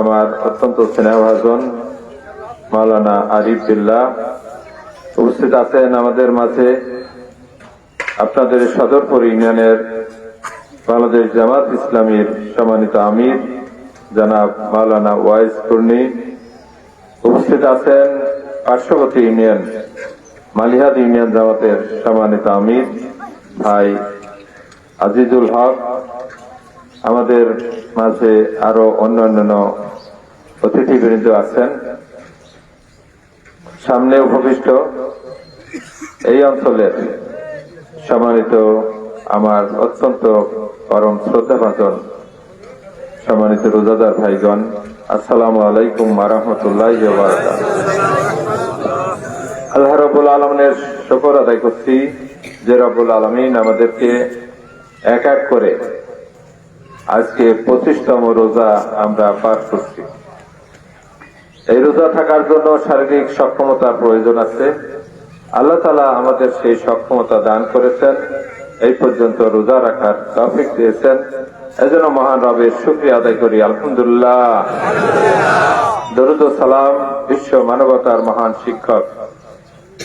আমার অত্যন্ত স্নেহভাজন মাওলানা আরিফ বিল্লাহ উপস্থিত আছেন আমাদের মাঝে আপনাদের সদরপুর ইউনিয়নের বাংলাদেশ জামাত ইসলামীর সম্মানিত আমির, জনাব মাওলানা ওয়াইস পূর্ণি উপস্থিত আছেন পার্শ্ববর্তী ইউনিয়ন, মালিহাদ ইউনিয়ন জামাতের সম্মানিত আমির ভাই আজিজুল হক, আমাদের মাঝে আরও অন্য অন্যান্য অতিথিবৃন্দ আছেন। সামনে উপবিষ্ট এই অঞ্চলের সম্মানিত আমার অত্যন্ত পরম শ্রদ্ধাভাজন সম্মানিত রোজাদার ভাইগণ, আসসালামু আলাইকুম মারহমতুল্লাহ আল্লাহ রবুল আলমের শকর আদায় করছি যে রবুল আলমিন আমাদেরকে এক এক করে আজকে পঁচিশতম রোজা আমরা পার করছি। এই রোজা থাকার জন্য শারীরিক সক্ষমতার প্রয়োজন আছে। আল্লাহ তালা আমাদের সেই সক্ষমতা দান করেছেন। এই পর্যন্ত রোজা রাখার তফিক দিয়েছেন। এজন্য মহান রবের শুক্রিয়া আদায় করি। আলহামদুলিল্লাহ। দরুদ সালাম বিশ্ব মানবতার মহান শিক্ষক।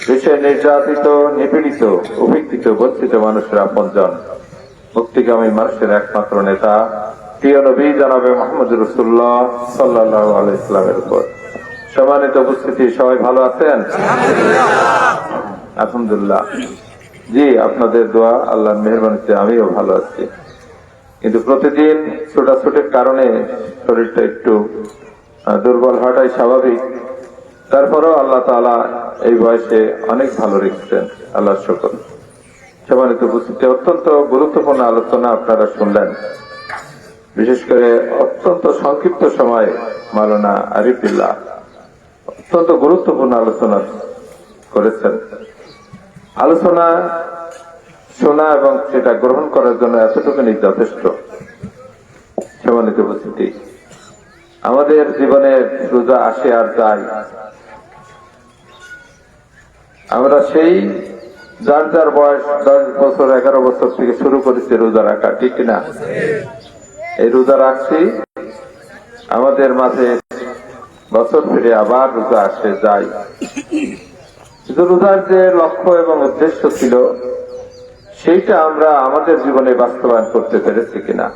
বিশ্বের নির্যাতিত, নিপীড়িত, উপেক্ষিত, বঞ্চিত মানুষের আপনজন। মুক্তিগামী মানুষের একমাত্র নেতা, প্রিয় নবী জানাবে মোহাম্মদ রসুল্লাহ সাল্লাহ আলাইসলামের উপর। সম্মানিত উপস্থিতি, সবাই ভালো আছেন? আলহামদুলিল্লাহ। জি, আপনাদের দোয়া, আল্লাহর মেহরবানিতে আমিও ভালো আছি। কিন্তু প্রতিদিন ছোটাছুটির কারণে শরীরটা একটু দুর্বল হওয়াটাই স্বাভাবিক। তারপরেও আল্লাহ তাআলা এই বয়সে অনেক ভালো রেখেছেন। আল্লাহর শকর। সম্মানিত উপস্থিতি। অত্যন্ত গুরুত্বপূর্ণ আলোচনা আপনারা শুনলেন। বিশেষ করে অত্যন্ত সংক্ষিপ্ত সময়ে মালানা আরিফিল্লাহ অত্যন্ত গুরুত্বপূর্ণ আলোচনা করেছেন। আলোচনা শোনা এবং সেটা গ্রহণ করার জন্য এতটুকুনি যথেষ্ট। সম্মানিত উপস্থিতি। আমাদের জীবনে রোজা আসে আর যায়। আমরা সেই যার যার বয়স দশ বছর, এগারো বছর থেকে শুরু করেছি রোজা রাখা, ঠিক না এই রোজা রাখছি। আমাদের মাঝে বছর ফিরে আবার রোজা আসে যায় কিন্তু রোজার যে লক্ষ্য এবং উদ্দেশ্য ছিল, সেইটা আমরা আমাদের জীবনে বাস্তবায়ন করতে পেরেছি কিনা?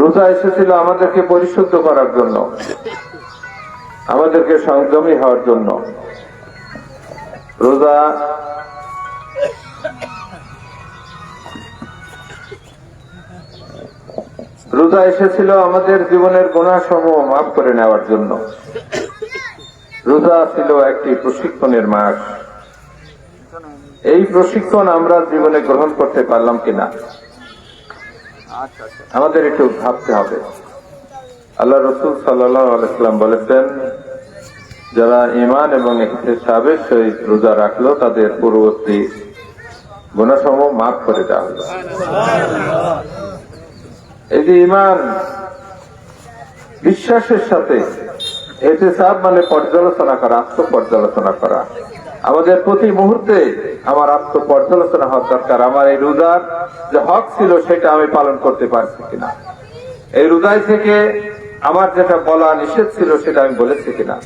রোজা এসেছিল আমাদেরকে পরিশুদ্ধ করার জন্য, আমাদেরকে সংযমী হওয়ার জন্য। রোজা। রোজা এসেছিল আমাদের জীবনের গুণাসমূহ মাফ করে নেওয়ার জন্য। রোজা ছিল একটি প্রশিক্ষণের মাস। এই প্রশিক্ষণ আমরা জীবনে গ্রহণ করতে পারলাম কিনা? আমাদের একটু ভাবতে হবে। আল্লাহ রসুল সাল্লাম বলেছেন যারা ইমান এবং সাবের সহিত রোজা রাখল, তাদের পূর্ববর্তী গুণাসমূহ মাফ করে দেওয়া হলো। এই যে ইমান বিশ্বাসের সাথে এহতেসাব মানে পর্যালোচনা করা, আত্মপর্যালোচনা করা। আমাদের প্রতি মুহূর্তে আমার আত্মপর্যালোচনা হওয়ার দরকার। আমার এই রোজার যে হক ছিল, সেটা আমি পালন করতে পারছি কিনা? এই রোজাই থেকে আমার যেটা বলা নিষেধ ছিল, সেটা আমি বলেছি কিনা?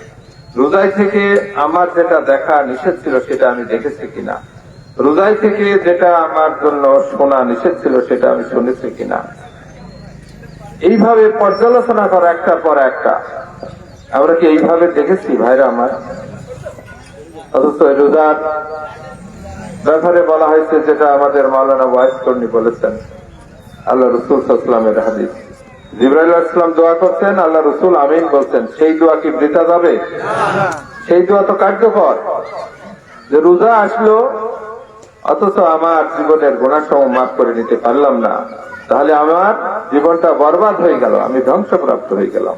রোজাই থেকে আমার যেটা দেখা নিষেধ ছিল সেটা আমি দেখেছি কিনা? রোজাই থেকে যেটা আমার জন্য শোনা নিষেধ ছিল সেটা আমি শুনেছি কিনা? এইভাবে পর্যালোচনা করা একটার পর একটা। আমরা কি এইভাবে দেখেছি ভাইরা আমার? অথচ রোজার ব্যাপারে বলা হয়েছে যেটা আমাদের মাওলানা ওয়াইস কর্মী বলেছেন, আল্লাহ রসুল সাল্লামের হাদিস। জিব্রাইল দোয়া করছেন, আল্লাহ রসুল আমিন বলছেন, সেই দোয়া কি বৃথা যাবে? সেই দোয়া তো কার্যকর। যে রোজা আসলো, অথচ আমার জীবনের গুণাসম মাফ করে নিতে পারলাম না। তাহলে আমার জীবনটা বরবাদ হয়ে গেল, আমি ধ্বংসপ্রাপ্ত হয়ে গেলাম।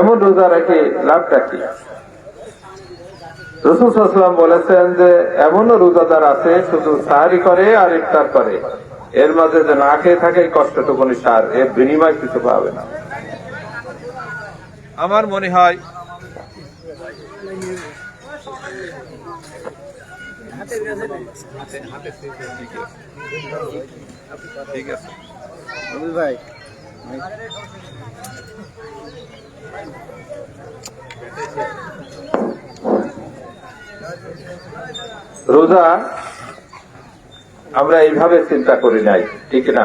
এমন রোজা রেখে লাভটা কি? রসুল বলেছেন যে, এমনও রোজাদার আছে, শুধু সাহারি করে আর ইফতার করে। এর মাঝে যে না খেয়ে থাকে কষ্ট তো কোন সার এর বিনিময় কিছু পাবে না। আমার মনে হয় রোজা আমরা এইভাবে চিন্তা করি নাই, ঠিক না?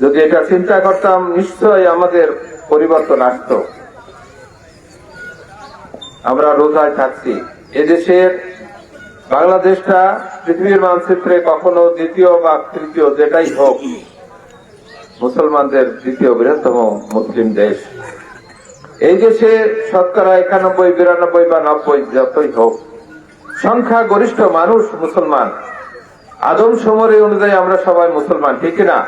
যদি এটা চিন্তা করতাম, নিশ্চয়ই আমাদের পরিবর্তন আসতো। আমরা রোজায় থাকছি। এদেশের বাংলাদেশটা পৃথিবীর মানচিত্রে কখনো দ্বিতীয় বা তৃতীয় যেটাই হোক, মুসলমানদের দ্বিতীয় বৃহত্তম মুসলিম দেশ। এই দেশে শতকরা একানব্বই, বিরানব্বই বা নব্বই যতই হোক সংখ্যা গরিষ্ঠ মানুষ মুসলমান। আদম সমরে অনুযায়ী আমরা সবাই মুসলমান, ঠিক না?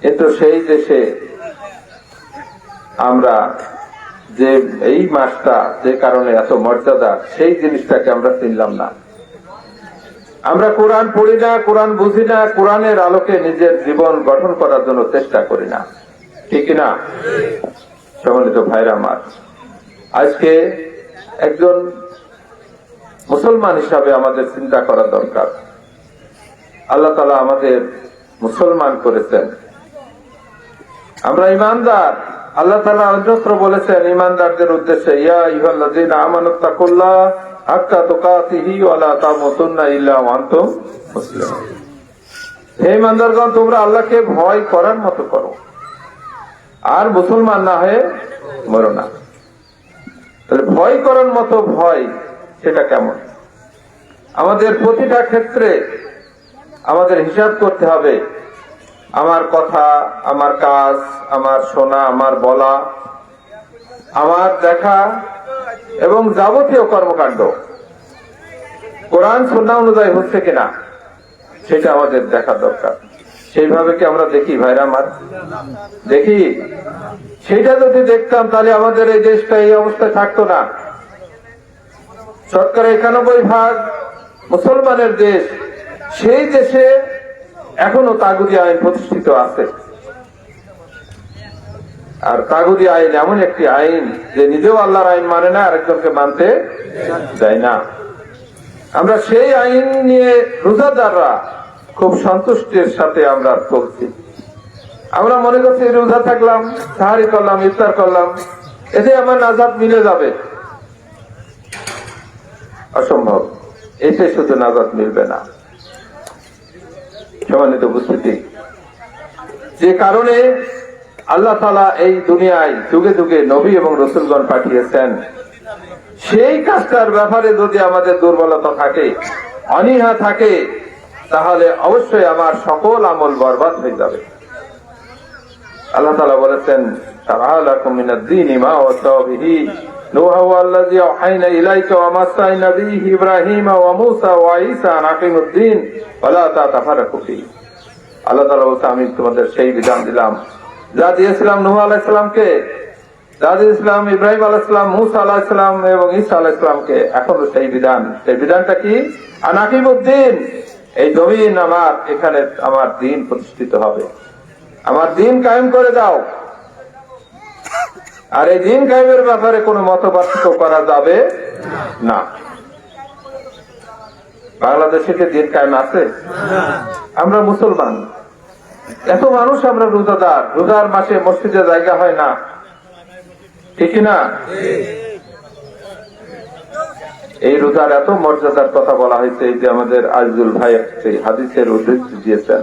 কিন্তু সেই দেশে আমরা যে এই মাসটা যে কারণে এত মর্যাদা, সেই জিনিসটাকে আমরা চিনলাম না। আমরা কোরআন পড়ি না, কোরআন বুঝি না, কোরআনের আলোকে নিজের জীবন গঠন করার জন্য চেষ্টা করি না। ঠিক না? সম্মানিত ভাইরা আমার, আজকে একজন মুসলমান হিসাবে আমাদের চিন্তা করা দরকার। আল্লাহ তালা আমাদের মুসলমান করেছেন। আমরা ইমানদার আল্লাহ তালা অন্যত্র বলেছেন ইমানদারদের উদ্দেশ্যে, ইয়া ইহাল্লাযীন আমানুত্তাকুল্লাহ হাক্কা তুকাতিহি ওয়া লা তামুতুন্না ইল্লা ওয়া আনতুম মুসলিমুন। হে ইমানদারগণ তোমরা আল্লাহকে ভয় করার মতো করো। আর মুসলমান না হয়ে মরো না। তাহলে ভয় করার মতো ভয় সেটা কেমন? আমাদের প্রতিটা ক্ষেত্রে আমাদের হিসাব করতে হবে, আমার কথা, আমার কাজ, আমার শোনা, আমার বলা, আমার দেখা এবং যাবতীয় কর্মকাণ্ড। কোরআন সন্না অনুযায়ী হচ্ছে কিনা, সেটা আমাদের দেখা দরকার। সেইভাবে কি আমরা দেখি ভাইরা আমার? দেখি? সেটা যদি দেখতাম তাহলে আমাদের এই দেশটা এই অবস্থায় থাকতো না। শতকরা একানব্বই ভাগ মুসলমানের দেশ, সেই দেশে এখনও তাগুদি আইন প্রতিষ্ঠিত আছে। আর তাগুদি আইন এমন একটি আইন যে নিজেও আল্লাহর আইন মানে না, আরেকজনকে মানতে দেয় না। আমরা সেই আইন নিয়ে রোজাদাররা খুব সন্তুষ্টির সাথে আমরা চলছি আমরা মনে করছি রোজা থাকলাম, সাহারি করলাম, ইফতার করলাম, এতে আমার নাজাদ মিলে যাবে। অসম্ভব। এতে শুধু নাজাদ মিলবে না। সম্মানিত উপস্থিতি। যে কারণে আল্লাহ তালা এই দুনিয়ায় যুগে যুগে নবী এবং রসুলগণ পাঠিয়েছেন। সেই কাজটার ব্যাপারে যদি আমাদের দুর্বলতা থাকে, অনীহা থাকে, তাহলে অবশ্যই আমার সকল আমল বরবাদ হয়ে যাবে। আল্লাহ তালা বলেছেন তারালাকুম সেই বিধান ইব্রাহিম মূসা এবং ঈসা সেই বিধান। সেই বিধানটা কি? আন আকিমুদ-দীন এই জমিন আমার, এখানে আমার দিন প্রতিষ্ঠিত হবে। আমার দিন কায়েম করে দাও। আর এই দিন কায়েমের ব্যাপারে কোনো মতপার্থক্য করা যাবে না। বাংলাদেশে কি দিন কায়েম আছে? আমরা মুসলমান। এত মানুষ আমরা রোজাদার। রোজার মাসে মসজিদে জায়গা হয় না। ঠিক না? এই রোজার এত মর্যাদার কথা বলা হয়েছে, এই যে আমাদের আজুল ভাই একটি হাদিসের উদ্দেশ্য দিয়েছেন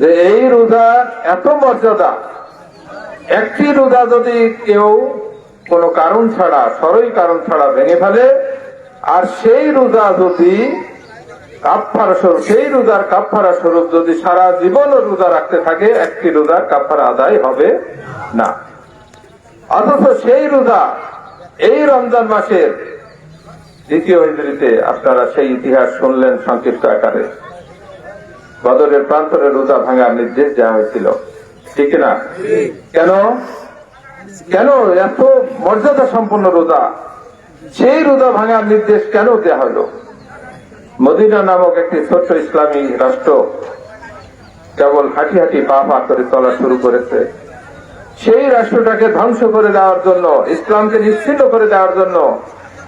যে এই রোজার এত মর্যাদা একটি রোজা যদি কেউ কোনো কারণ ছাড়া সরই কারণ ছাড়া ভেঙে ফেলে, আর সেই রোজা যদি সেই রোজার কাপড়া স্বরূপ যদি সারা জীবন রোজা রাখতে থাকে, একটি রোজার কাপড়া আদায় হবে না। অথচ সেই রোজা এই রমজান মাসের দ্বিতীয় হিজড়িতে আপনারা সেই ইতিহাস শুনলেন সংক্ষিপ্ত আকারে। বদরের প্রান্তরে রোজা ভাঙার নির্দেশ দেওয়া হয়েছিল। ঠিক না? কেন? কেন? এত মর্যাদা সম্পন্ন রোজা। সেই রোজা ভাঙার নির্দেশ কেন দেওয়া হলো? মদিনা নামক একটি ছোট্ট ইসলামী রাষ্ট্র কেবল হাঁটি হাঁটি পা পা করে চলা শুরু করেছে। সেই রাষ্ট্রটাকে ধ্বংস করে দেওয়ার জন্য, ইসলামকে নিশ্চিন্ন করে দেওয়ার জন্য,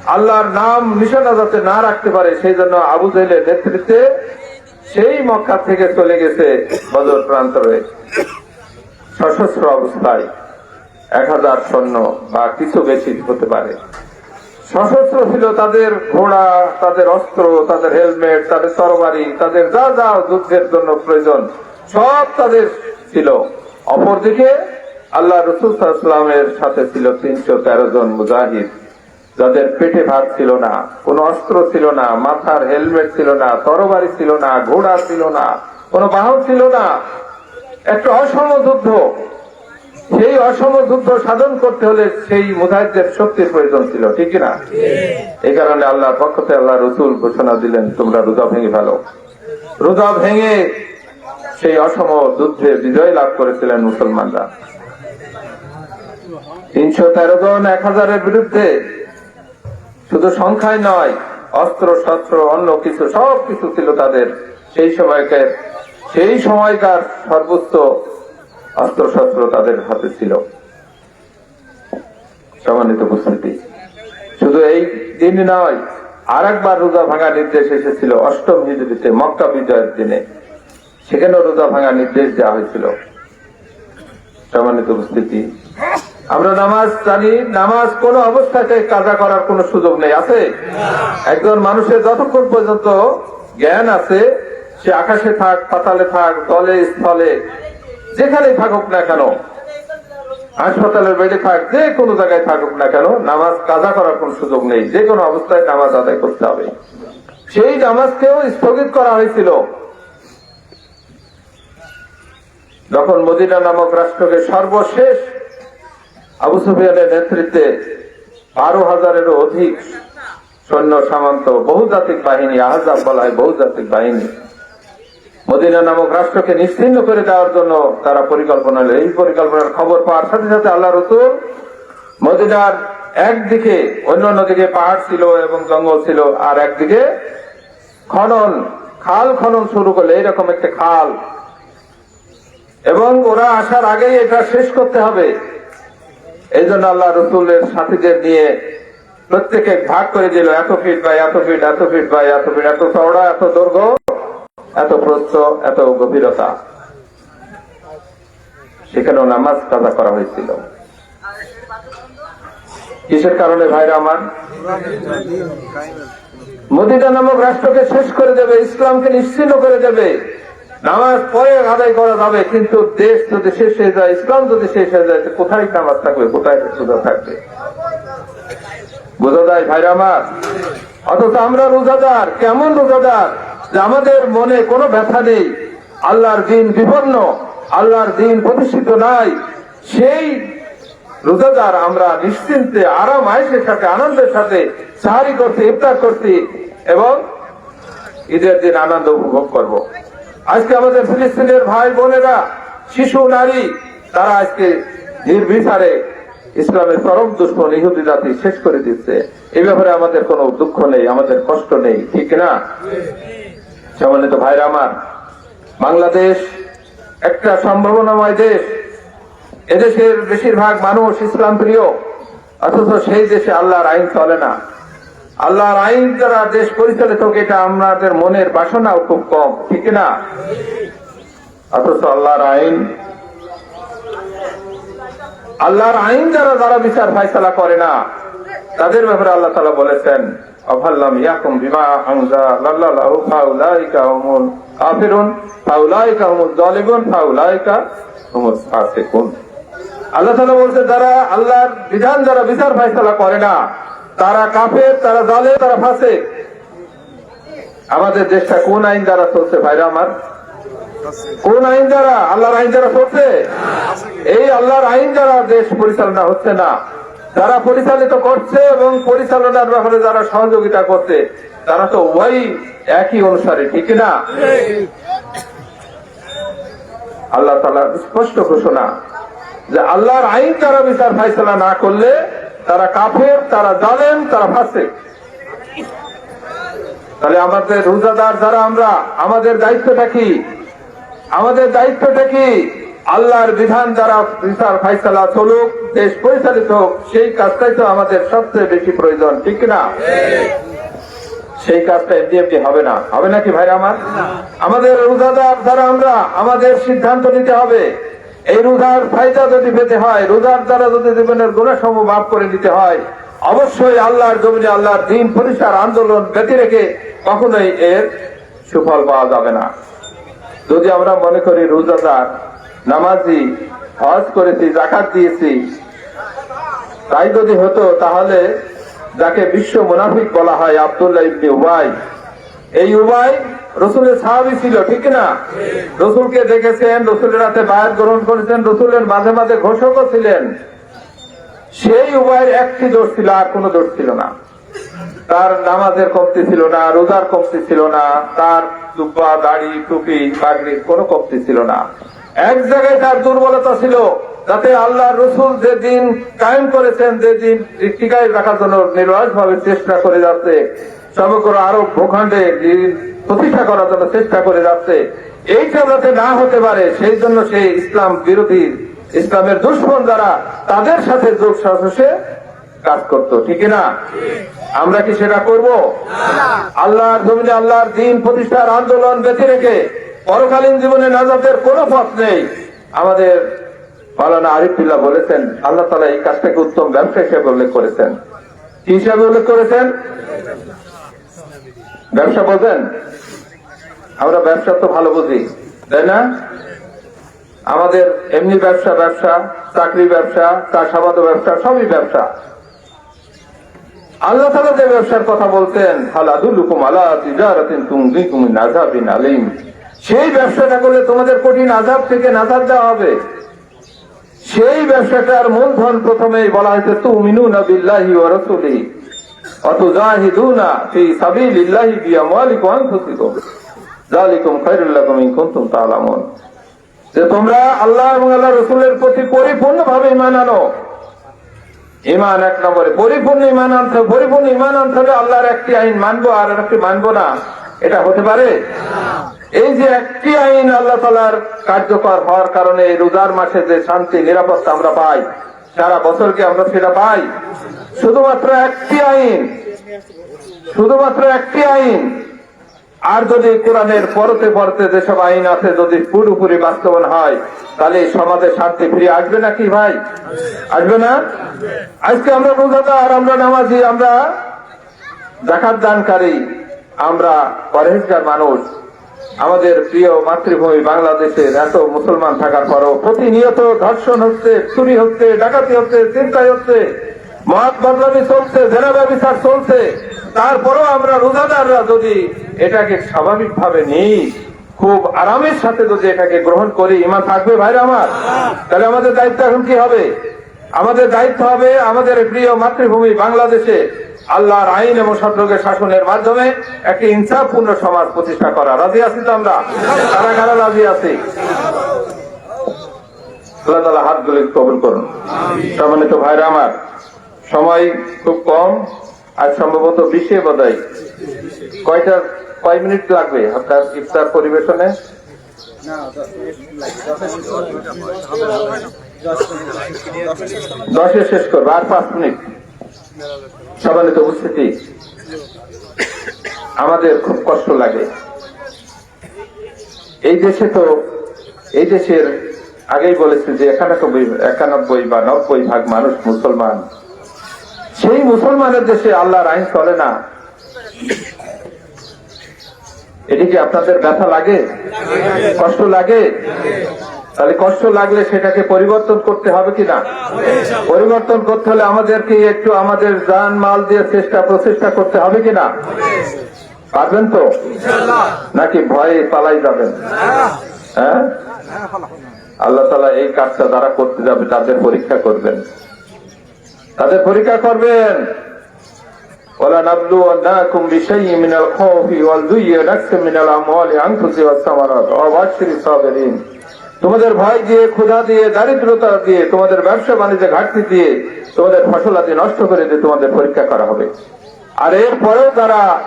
আল্লাহর নাম নিশানা যাতে না রাখতে পারে, সেই জন্য আবু জেলের নেতৃত্বে সেই মক্কা থেকে চলে গেছে বদর প্রান্তরে। সশস্ত্র অবস্থায় এক হাজার সৈন্য বা কিছু বেশি হতে পারে। সশস্ত্র ছিল তাদের ঘোড়া, তাদের অস্ত্র, তাদের হেলমেট, তাদের তরবারি, তাদের যা যা যুদ্ধের জন্য প্রয়োজন, সব তাদের ছিল। অপরদিকে আল্লাহ রসুল সাথে ছিল তিনশো তেরো জন মুজাহিদ, যাদের পেটে ভাত ছিল না, কোন অস্ত্র ছিল না, মাথার হেলমেট ছিল না, তরবারি ছিল না, ঘোড়া ছিল না, কোন বাহন ছিল না। একটা অসম যুদ্ধ। সেই অসম যুদ্ধ সাধন করতে হলে সেই মুজাহিদদের শক্তির প্রয়োজন ছিল ঠিক না এই কারণে আল্লাহ পক্ষ থেকে আল্লাহ রসুল ঘোষণা দিলেন তোমরা রোজা ভেঙে ফেলো। রোজা ভেঙে সেই অসম যুদ্ধে বিজয় লাভ করেছিলেন মুসলমানরা। তিনশো তেরো জন এক হাজারের বিরুদ্ধে শুধু সংখ্যায় নয় অস্ত্র শস্ত্র অন্য কিছু সব কিছু ছিল তাদের। সেই সময়কার সেই সময়কার সর্বোচ্চ অস্ত্র শস্ত্র তাদের হাতে ছিল। সম্মানিত উপস্থিতি। শুধু এই দিন নয় আর একবার রোজা ভাঙা নির্দেশ এসেছিল অষ্টম হিজড়িতে, মক্কা বিজয়ের দিনে। সেখানেও রোজা ভাঙা নির্দেশ দেওয়া হয়েছিল। সম্মানিত উপস্থিতি, আমরা নামাজ জানি, নামাজ কোন অবস্থাতে কাজা করার কোন সুযোগ নেই, আছে? একজন মানুষের যতক্ষণ পর্যন্ত জ্ঞান আছে সে আকাশে থাক, পাতালে থাক, দলে, স্থলে যেখানেই থাকুক না কেন, হাসপাতালের বেডে থাক, যে কোনো জায়গায় থাকুক না কেন, নামাজ কাজা করার কোন সুযোগ নেই, যে কোনো অবস্থায় নামাজ আদায় করতে হবে। সেই নামাজকেও স্থগিত করা হয়েছিল। যখন মদিনা নামক রাষ্ট্রকে সর্বশেষ আবু সুফিয়ানের নেতৃত্বে বারো হাজারেরও অধিক সৈন্য সামন্ত বহুজাতিক বাহিনী, আহজাব বলা হয় বহুজাতিক বাহিনী মদিনা নামক রাষ্ট্রকে নিশ্চিন্ন করে দেওয়ার জন্য তারা পরিকল্পনা এই পরিকল্পনার খবর পাওয়ার সাথে সাথে আল্লাহ রসুল মদিনার একদিকে, অন্য অন্যদিকে পাহাড় ছিল এবং জঙ্গল ছিল, আর একদিকে খনন, খাল খনন শুরু করলে এইরকম একটা খাল। এবং ওরা আসার আগেই এটা শেষ করতে হবে। এই জন্য আল্লাহ রসুলের সাথীদের নিয়ে প্রত্যেকে ভাগ করে দিল, এত ফিট বাই এত ফিট এত ফিট বাই এত ফিট, এত চওড়া, এত দৈর্ঘ্য। এত প্রস্থ এত গভীরতা। সেখানেও নামাজ কাজা করা হয়েছিল। কিসের কারণে ভাইরা আমার? মদিনা নামক রাষ্ট্রকে শেষ করে দেবে, ইসলামকে নিশ্চিন্ন করে দেবে। নামাজ পরে আদায় করা যাবে, কিন্তু দেশ যদি শেষ হয়ে যায়, ইসলাম যদি শেষ হয়ে যায় কোথায় নামাজ থাকবে, কোথায় রোজা থাকবে? বোঝা যায় ভাইরা আমার? অথচ আমরা রোজাদার, কেমন রোজাদার? আমাদের মনে কোনো ব্যথা নেই, আল্লাহর দিন বিপন্ন, আল্লাহর দিন প্রতিষ্ঠিত নাই, সেই রোজাদার আমরা নিশ্চিন্তে আরাম আয়েসের সাথে, আনন্দের সাথে সাহারি করতে ইফতার করতে এবং ঈদের দিন আনন্দ উপভোগ করব। আজকে আমাদের ফিলিস্তিনের ভাই বোনেরা, শিশু, নারী, তারা আজকে নির্বিচারে ইসলামের চরম দুশ্মন, ইহুদি জাতি শেষ করে দিচ্ছে এ ব্যাপারে আমাদের কোনো দুঃখ নেই, আমাদের কষ্ট নেই, ঠিক না সম্মানিত ভাইরা আমার, বাংলাদেশ একটা সম্ভাবনাময় দেশ। এদেশের বেশিরভাগ মানুষ ইসলাম প্রিয়, অথচ সেই দেশে আল্লাহর আইন চলে না। আল্লাহর আইন দ্বারা দেশ পরিচালিত হোক, এটা আমাদের মনের বাসনাও খুব কম, ঠিক না? অথচ আল্লাহর আইন আল্লাহর আইন যারা যারা বিচার ফাইসলা করে না, তাদের ব্যাপারে আল্লাহ তালা বলেছেন আল্লাহ বলছে, যারা আল্লাহর বিধান, যারা বিচার করে না, তারা কাফের, তারা জালে তারা ফাসে আমাদের দেশটা কোন আইন দ্বারা চলছে ভাইরা আমার? কোন আইন দ্বারা? আল্লাহর আইন দ্বারা চলছে? এই আল্লাহর আইন দ্বারা দেশ পরিচালনা হচ্ছে না। যারা পরিচালিত করছে এবং পরিচালনার ব্যাপারে যারা সহযোগিতা করছে, তারা তো ওই একই অনুসারে, ঠিক না? আল্লাহ তালা স্পষ্ট ঘোষণা যে আল্লাহর আইন যারা বিচার ফাইসলা না করলে তারা কাফের, তারা জানেন তারা ফাঁসে তাহলে আমাদের রোজাদার যারা আমরা, আমাদের দায়িত্বটা কি? আমাদের দায়িত্বটা কি? আল্লাহর বিধান দ্বারা বিচার ফাইসলা চলুক, দেশ পরিচালিত হোক, সেই কাজটাই তো আমাদের সবচেয়ে বেশি প্রয়োজন, ঠিক না সেই কাজটা এমনি এমনি হবে না। হবে নাকি ভাই আমার? আমাদের রোজাদার যারা আমরা, আমাদের সিদ্ধান্ত নিতে হবে। এই রোজার ফায়দা যদি পেতে হয়, রোজার দ্বারা যদি জীবনের গুণাসমূহ মাফ করে দিতে হয়, অবশ্যই আল্লাহর জমিনে আল্লাহর দিন পরিষ্কার আন্দোলন ব্যতি রেখে কখনোই এর সুফল পাওয়া যাবে না। যদি আমরা মনে করি রোজাদার নামাজি, হজ করেছি, জাকাত দিয়েছি। তাই যদি হতো, তাহলে যাকে বিশ্ব মুনাফিক বলা হয় আব্দুল্লাহ ইবনে উবাই। এই উবাই রসুলের সাহাবি ছিল, ঠিক না? রসুলকে দেখেছেন, রসুলের হাতে বায়াত গ্রহণ করেছেন, রসুলের মাঝে মাঝে ঘোষকও ছিলেন। সেই উবাইয়ের একটি দোষ ছিল, আর কোনো দোষ ছিল না। তার নামাজের কমতি ছিল না, রোজার কমতি ছিল না, তার দুব্বা, দাড়ি, টুপি, পাগড়ি, কোনো কমতি ছিল না। এক জায়গায় তার দুর্বলতা ছিল যাতে আল্লাহ রসুল যে দিন কায়েম করেছেন যে দিন টিকায় রাখার জন্য নির্বাস ভাবে চেষ্টা করে যাচ্ছে সমগ্র আরব ভূখণ্ডে প্রতিষ্ঠা করার জন্য চেষ্টা করে যাচ্ছে এইটা যাতে না হতে পারে সেই জন্য সে ইসলাম বিরোধী ইসলামের দুশ্মন যারা তাদের সাথে যোগ সাহসে কাজ করতো ঠিক না আমরা কি সেটা করব? আল্লাহর জমিনে আল্লাহর দিন প্রতিষ্ঠার আন্দোলন বেঁচে রেখে পরকালীন জীবনে নাজাতের কোনো পথ নেই। আমাদের মালানা আরিফুল্লাহ বলেছেন, আল্লাহ তালা এই কাজটাকে উত্তম ব্যবসা হিসেবে উল্লেখ করেছেন। কি হিসাবে উল্লেখ করেছেন? ব্যবসা বোঝেন আমরা ব্যবসা তো ভালো বুঝি, তাই না? আমাদের এমনি ব্যবসা ব্যবসা, চাকরি ব্যবসা, চাষাবাদ ব্যবসা, সবই ব্যবসা। আল্লাহ তালা যে ব্যবসার কথা বলতেন হালাদুলুকুম আলা তিজারাতিন তুমদিকুম নাযাবিন আলিম। সেই ব্যবসাটা করলে তোমাদের কঠিন আজাব থেকে নাজাব দেওয়া হবে। সেই ব্যবসাটার মূলধন প্রথমেই বলা হয়েছে বিল্লাহি আনফুসিকুম। যালিকুম খায়রুল লাকুম ইন কুনতুম তা'লামুন যে তোমরা আল্লাহ আল্লাহ রসুলের প্রতি আনো। ইমান পরিপূর্ণ ইমান আনতে হবে। ইমান আল্লাহর একটি আইন মানবো আর একটি মানবো না। এটা হতে পারে? এই যে একটি আইন আল্লাহ তালার কার্যকর হওয়ার কারণে রোজার মাসে যে শান্তি, নিরাপত্তা আমরা পাই, সারা বছরকে আমরা সেটা পাই, শুধুমাত্র একটি আইন, শুধুমাত্র একটি আইন। আর যদি কোরআনের পরতে পরতে যেসব আইন আছে যদি পুরোপুরি বাস্তবায়ন হয়, তাহলে সমাজে শান্তি ফিরে আসবে নাকি ভাই? আসবে না? আজকে আমরা রোজাদার, আমরা নামাজি, আমরা দেখার দানকারী। আমরা পরহেজগার মানুষ। আমাদের প্রিয় মাতৃভূমি বাংলাদেশের এত মুসলমান থাকার পরও প্রতিনিয়ত ধর্ষণ হচ্ছে চুরি হচ্ছে, ডাকাতি হচ্ছে, চিন্তাই হচ্ছে। মহাত বদলামি চলছে, জেনাবা বিচার চলছে। তারপরেও আমরা রোজাদাররা যদি এটাকে স্বাভাবিক ভাবে নিই, খুব আরামের সাথে যদি এটাকে গ্রহণ করি ইমান থাকবে ভাইরা আমার? তাহলে আমাদের দায়িত্ব এখন কি হবে? আমাদের দায়িত্ব হবে আমাদের প্রিয় মাতৃভূমি বাংলাদেশে আল্লাহর আইন এবং সৎলোকের শাসনের মাধ্যমে একটি ইনসাফপূর্ণ সমাজ প্রতিষ্ঠা করা। রাজি আছি তো আমরা? কারা কারা রাজি আছি? আল্লাহ তালা হাতগুলি কবুল করুন। সম্মানিত ভাইরা আমার, সময় খুব কম আর সম্ভবত বিশে বোধহয়। কয়টা, কয় মিনিট লাগবে আপনার ইফতার পরিবেশনে? দশে শেষ করব, আর পাঁচ মিনিট। সম্মানিত উপস্থিতি। আমাদের খুব কষ্ট লাগে। এই দেশে তো, এই দেশের আগেই বলেছে যে একানব্বই একানব্বই বা নব্বই ভাগ মানুষ মুসলমান। সেই মুসলমানের দেশে আল্লাহর আইন চলে না। এটি কি আপনাদের ব্যথা লাগে? কষ্ট লাগে? তাহলে কষ্ট লাগলে সেটাকে পরিবর্তন করতে হবে কিনা পরিবর্তন করতে হলে আমাদেরকে একটু আমাদের জান মাল দিয়ে চেষ্টা প্রচেষ্টা করতে হবে কিনা পারবেন তো নাকি ভয়ে পালাই যাবেন হ্যাঁ আল্লাহ তালা এই কাজটা যারা করতে যাবে তাদের পরীক্ষা করবেন তাদের পরীক্ষা করবেন ولنبلونكم بشيء من الخوف والجوع ونقص من الاموال والانفس والثمرات وبشر الصابرين তোমাদের ভয় দিয়ে, ক্ষুধা দিয়ে, দারিদ্রতা দিয়ে, তোমাদের ব্যবসা বাণিজ্যে ঘাটতি দিয়ে, তোমাদের ফসল আদি নষ্ট করে দিয়ে তোমাদের পরীক্ষা করা হবে। আর এরপরেও তারা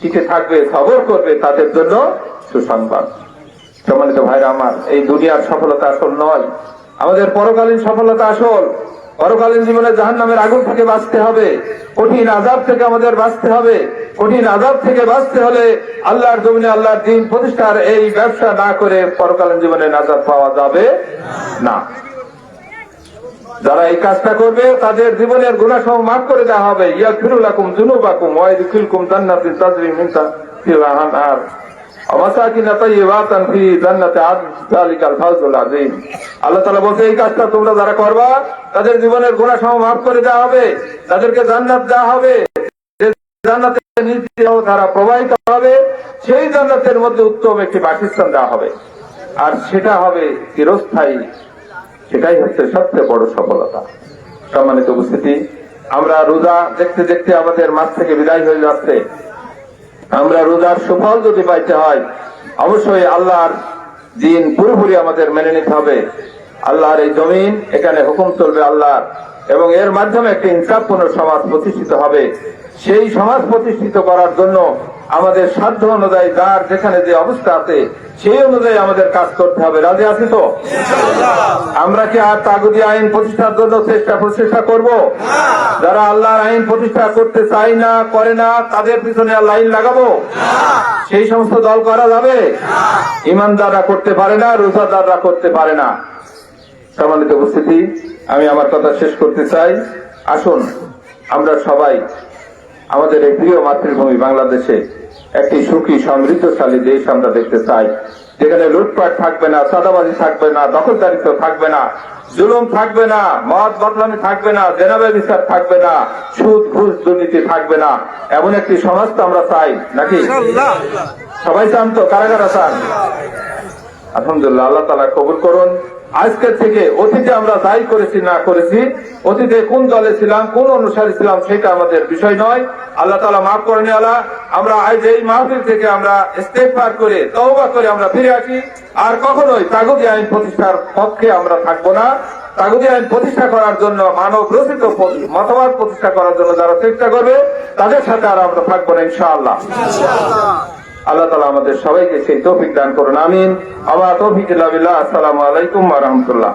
টিকে থাকবে, সবর করবে, তাদের জন্য সুসংবাদ। সম্মানিত ভাইরা আমার, এই দুনিয়ার সফলতা আসল নয়। আমাদের পরকালীন সফলতা আসল। পরকালীন জীবনে জাহান নামের আগুন থেকে বাঁচতে হবে। কঠিন আজাব থেকে আমাদের বাঁচতে হবে। কঠিন আজাব থেকে বাঁচতে হলে আল্লাহর জমিনে আল্লাহর দিন প্রতিষ্ঠার এই ব্যবসা না করে পরকালীন জীবনে নাজাদ পাওয়া যাবে না। যারা এই কাজটা করবে, তাদের জীবনের গুণাসহ মাফ করে দেওয়া হবে। ইয়া ফিরুলাকুম জুনুবাকুম ওয়াইদুকিলকুম জান্নাতিন তাজরি মিন তাহতিহা তাদের জীবনের করে দেওয়া হবে, তাদেরকে জান্নাত দেওয়া হবে। জান্নাতের প্রবাহিত হবে, সেই জান্নাতের মধ্যে উত্তম একটি বাসস্থান দেওয়া হবে। আর সেটা হবে চিরস্থায়ী। সেটাই হচ্ছে সবচেয়ে বড় সফলতা। সম্মানিত উপস্থিতি, আমরা রোজা দেখতে দেখতে আমাদের মাছ থেকে বিদায় হয়ে যাচ্ছে। আমরা রোজার সুফল যদি পাইতে হয়, অবশ্যই আল্লাহর দিন পুরোপুরি আমাদের মেনে নিতে হবে। আল্লাহর এই জমিন এখানে হুকুম চলবে আল্লাহর এবং এর মাধ্যমে একটি ইনসাফপূর্ণ সমাজ প্রতিষ্ঠিত হবে। সেই সমাজ প্রতিষ্ঠিত করার জন্য আমাদের সাধ্য অনুযায়ী যার যেখানে যে অবস্থা আছে সেই অনুযায়ী আমাদের কাজ করতে হবে। রাজি আছি তো? আমরা কি আর তাগুদি আইন প্রতিষ্ঠার জন্য চেষ্টা প্রচেষ্টা করব? যারা আল্লাহর আইন প্রতিষ্ঠা করতে চাই না করে না তাদের পিছনে আইন লাগাবো? সেই সমস্ত দল করা যাবে? ইমানদাররা করতে পারে না রোজাদাররা করতে পারে না। সম্মানিত উপস্থিতি আমি আমার কথা শেষ করতে চাই। আসুন আমরা সবাই আমাদের এই প্রিয় মাতৃভূমি বাংলাদেশে একটি সুখী সমৃদ্ধশালী দেশ আমরা দেখতে চাই। যেখানে লুটপাট থাকবে না সাদাবাজি থাকবে না দখলদারিত্ব থাকবে না জুলুম থাকবে না মদ বদলামি থাকবে না জেনাবে বিচার থাকবে না সুদ ঘুষ দুর্নীতি থাকবে না। এমন একটি সমাজ তো আমরা চাই নাকি? সবাই চান তো? কারা কারা চান? আলহামদুলিল্লাহ আল্লাহ তালা কবুল করুন। আজকে থেকে অতীতে আমরা যাই করেছি না করেছি অতীতে কোন দলে ছিলাম কোন অনুসারী ছিলাম সেটা আমাদের বিষয় নয়। আল্লাহ তালা মাফ করেন আল্লাহ, আমরা আজ এই মাহফিল থেকে আমরা স্টেপ পার করে, তওবা করে আমরা ফিরে আসি। আর কখনোই তাগুদি আইন প্রতিষ্ঠার পক্ষে আমরা থাকব না। তাগুদি আইন প্রতিষ্ঠা করার জন্য, মানব রচিত মতবাদ প্রতিষ্ঠা করার জন্য যারা চেষ্টা করবে, তাদের সাথে আর আমরা থাকব না, ইনশাআল্লাহ। আল্লাহ তালা আমাদের সবাইকে সেই তৌফিক দান করুন, আমিন। আবার তৌফিক আসসালামু আলাইকুম রহমতুল্লাহ।